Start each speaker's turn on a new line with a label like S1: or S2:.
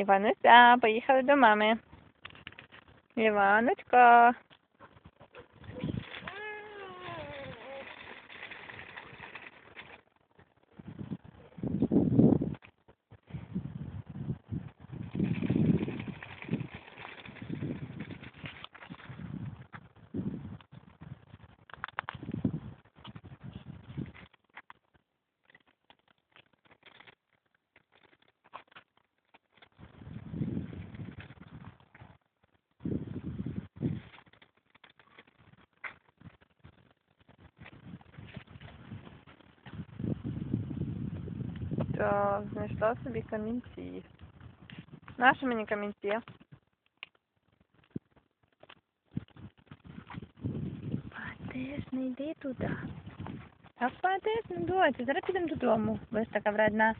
S1: Івануся, поїхали до мами. Іваночка. Так, знайшла собі камінці. Наші мені камінці. Падеш, не йди туди. А падеш, не доці. Зараз підемо додому. Ви ж така вредна.